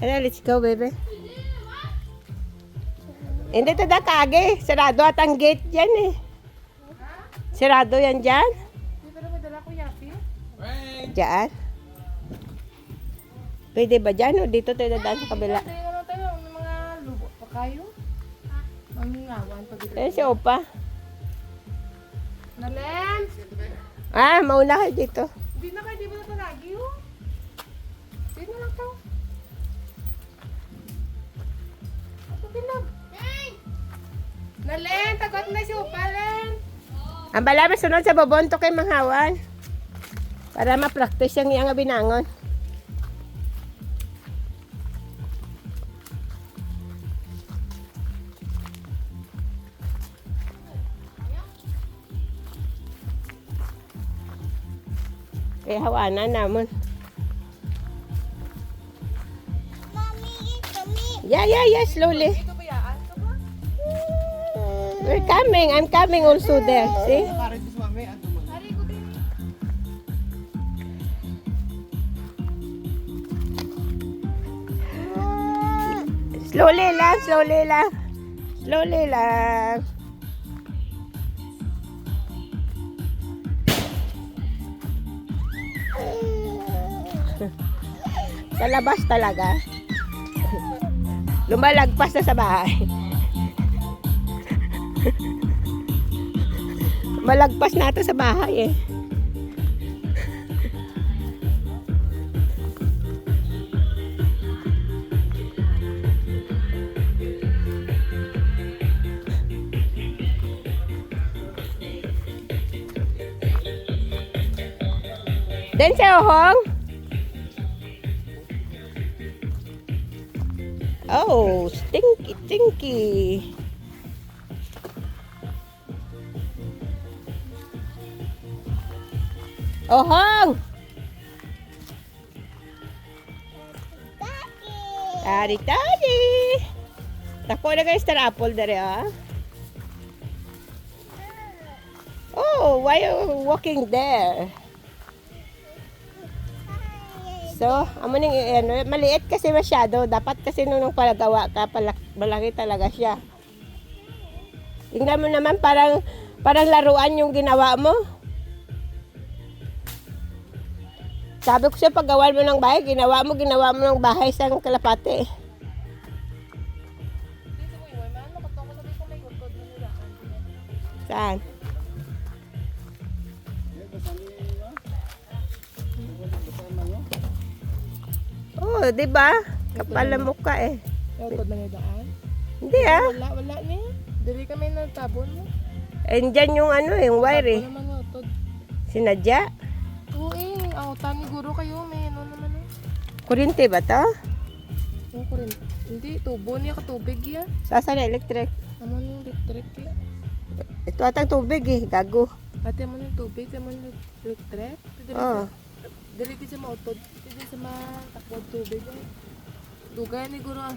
Ano, let's go, baby. Hindi ito kage. Sarado at ang gate dyan eh. Sarado yan dyan. Hindi pero may dala ko yapi. Dyan. Pwede ba dyan o dito tayo dadaan sa kabila? Tayo na tayo ng mga lubo pa kayo. Mangingawan pag ito. Ayan si Opa. Nalen! Ah, mauna ka dito. Hindi na kayo, Pinag. Nalen! Tagot na si Upa, Len! Ang bala sunod sa bobonto kay Manghawan. Para ma-practice yung iyang binangon. Kaya hawanan namon. Yeah, yeah, yeah, slowly. Ito ba? We're coming. I'm coming also there. See? Din. Slowly lang, slowly lang. Slowly lang. sa labas talaga. Lumalagpas na sa bahay. Malagpas na ito sa bahay eh. Then sa Ohong. Oh, stinky, stinky. Ohong! Tari, tari. Tako na kayo star apple dere, ah. Oh, why are you walking there? So, amo ning ano, maliit kasi masyado. Dapat kasi nung palagawa ka, palak, malaki talaga siya. Tingnan mo naman parang parang laruan yung ginawa mo. Sabi ko siya paggawa mo ng bahay, ginawa mo, ginawa mo ng bahay sa kalapate. Oh, di ba? Kapal ang mukha eh. Gutod na daan. Hindi ah. Wala, wala ni. Dili kami nagtabon mo. Andyan yung ano, yung wire eh. Wala naman utod. Sinadya. Oo eh. Ang tani guro kayo. May ano naman eh. Kurinte ba to? Yung kurin. Hindi. Tubo niya katubig yan. Sasa na electric. Naman yung electric eh. Ito atang tubig eh, gago. Ate mo yung tubig. Ate mo yung electric. Dili Oh. Dili di sa mautod. Dili sa matakbod tubig eh. Dugay ni guro ah.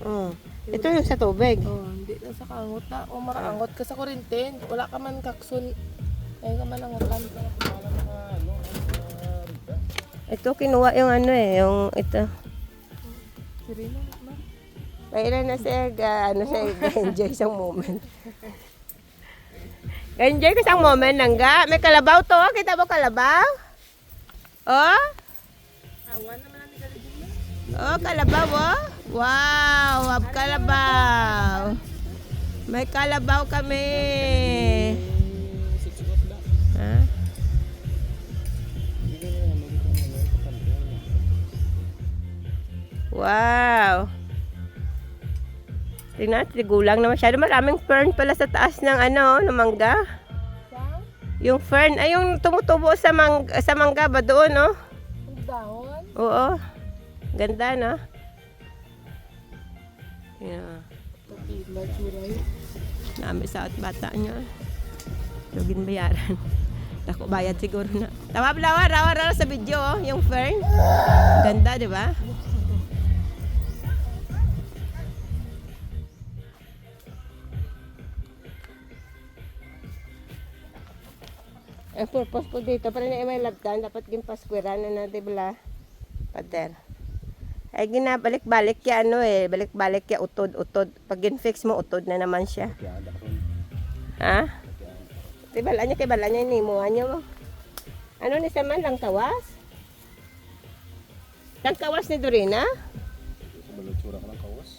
Oh. Ito yung sa tubig. Oh, hindi na sa kaangot na. O makaangot ka sa kurintin. Wala ka man kakson. Ayun ka man angotan. Ito kinuha yung ano eh, yung ito. Sirino, ma. Kailan na siya, ga, ano siya, enjoy isang moment. enjoy ko isang moment nangga. May kalabaw to, oh. kita mo kalabaw? Oh? Awan naman ang. Oh, kalabaw, oh. Wow, hab kalabaw. May kalabaw kami. Ha? Wow. Tingnan, tigulang na masyado. Maraming fern pala sa taas ng ano, ng mangga. Yung fern, ay yung tumutubo sa, mang, sa mangga ba doon, no? Dahon. Oo. Ganda, no? Yeah. Nami sa at bata niya. Lugin bayaran. Dako bayad siguro na. Tama lawa, rawa rawa sa video, oh, yung fern. Ganda, di ba? Ang purpose po dito, para na may labdan, dapat gimpaskweran na na, di ba? Pader. Ay ginabalik-balik ya ano eh, balik-balik ya utod-utod. Pag in-fix mo utod na naman siya. Ha? Di bala niya kay bala niya ni mo niya mo. Ano ni sa man lang kawas? Lang kawas ni Dorina? Balot ka ng kawas.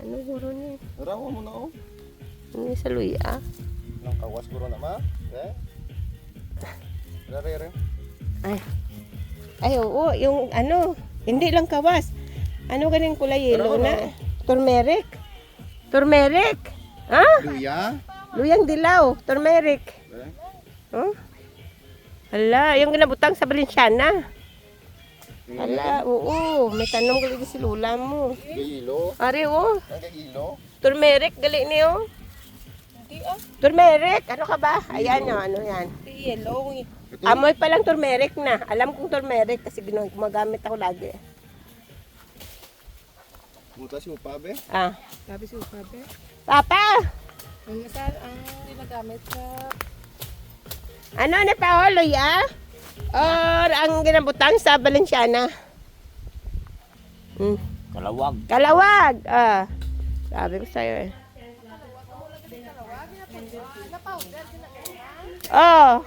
Ano guro ni? Rawa mo na oh. Ano ni sa luya? Ng kawas guro na ma. Eh? Rare rare. Ay. Ay, oo, yung ano, hindi lang kawas. Ano ganing kulay yellow na? Turmeric. Turmeric. Ha? Luya. Luyang dilaw, turmeric. Eh? Huh? Hala, yung ginabutang sa Balenciana. Hala, oo, may tanong gali si lula mo. Gayilo. Ari, oo, gayilo. turmeric gali niyo. Hindi ah. Turmeric, ano ka ba? Ayan, oh, ano yan. Yellow. Ito. Amoy pa lang turmeric na. Alam kong turmeric kasi gumagamit ako lagi. Muta si Upabe. Ah, Sabi si Upabe. Papa, Ang masal ang ginagamit sa ano na pa luya? Or ang ginabutang sa Balenciana? Hmm. Kalawag. Kalawag. Ah. Sabi ko sa'yo eh. Oh.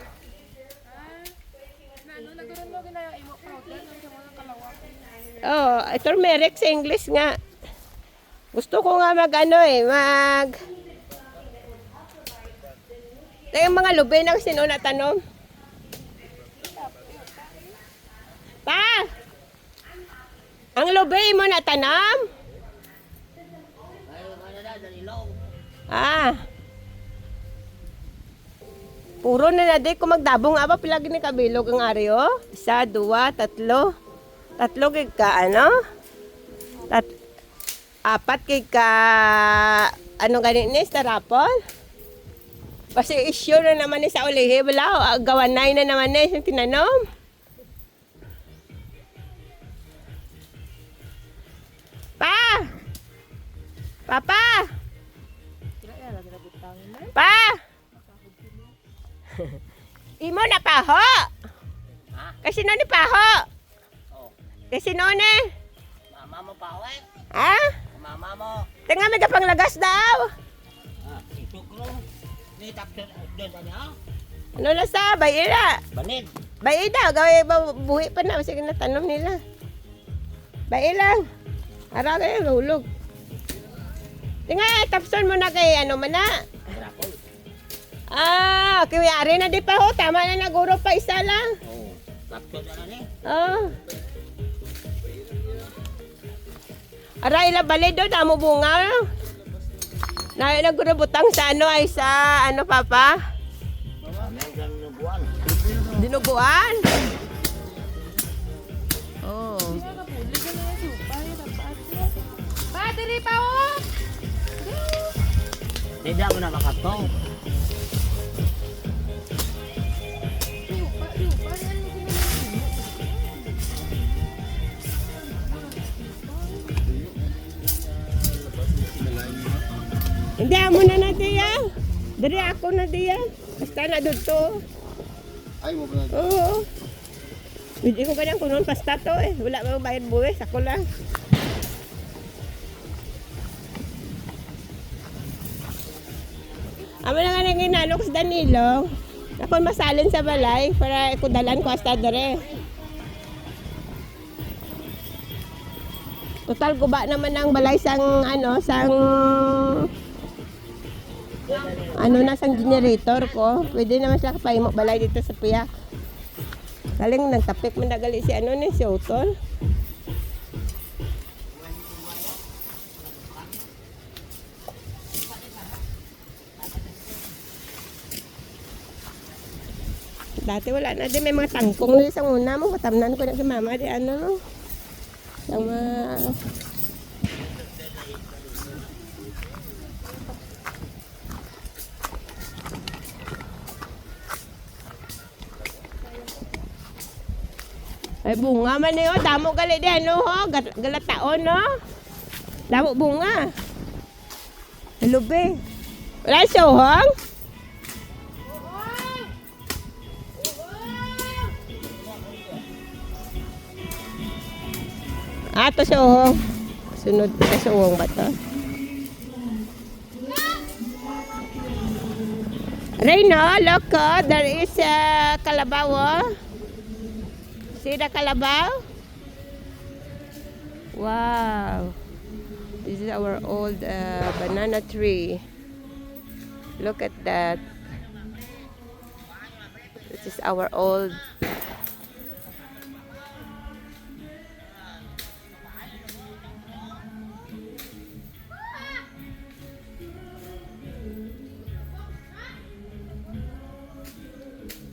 ano nagkaroon mo ginaya imo powder ng sa mga kalawak. Oh, turmeric sa English nga. Gusto ko nga mag ano eh, mag... Ito yung mga lubay na sino na tanom. Pa! Ang lubay mo na tanam? Ah. Puro na na di ko magdabong aba pilagi ni kabilog ang aryo. Isa, dua, tatlo. Tatlo kay ka ano? Tat apat kay ka ano ganit ni starapol? Kasi issue na naman ni sa ulihi. Wala, oh, gawanay na naman ni yung tinanom. Pa! Papa! Na. Pa! Imo na paho! Kasi no ni paho! Kasi no ni? Mama mo pa uwi. Ha? Mama mo. Tinga may kapanglagas daw! Ah, isukro. Ni tapos doon niya. Ano na sa? Bayi na! Banid. Bayi daw! Gawin ba buhi pa na? Sige na tanong nila. Bayi lang! Ara kayo, hulog. Tinga, tapson mo na kay ano man na. Ah, kaya na di pa ho. Tama na naguro pa isa lang. Oh. Tapos na ni. Oh. Aray la balay do damo bunga. Na nagurubutang sa ano ay sa ano papa? Dinuguan. Oh. Na niya. Pa, diri pa oh! Hindi ako nakakataw. Si Hindi amo na na diya. Dari ako na diya. Basta na dito. Ay mo ba? Oo. Hindi ko ganyan kunon pasta to eh. Wala ba bayad buwis. Ako lang. Amo na nga nang inalok sa Danilo. Ako masalin sa balay para ikudalan ko hasta dere. Total guba naman ang balay sang ano sang ano na sang generator ko. Pwede naman siya kapaimok balay dito sa piyak. Galing nagtapik man nagali si ano ni si Utol. Dati wala na din may mga tangkong na sa una mo matamnan ko na si mama di ano no. Sama Ay bunga man niyo, damo gali di ano ho, gal- galataon no. Damo bunga. Lubi. Wala sohong? Ah, to sa uhong. Sunod ka sa uhong ba to? Reyno, look, oh, there is a kalabaw, oh. See the kalabaw? Wow. This is our old uh, banana tree. Look at that. This is our old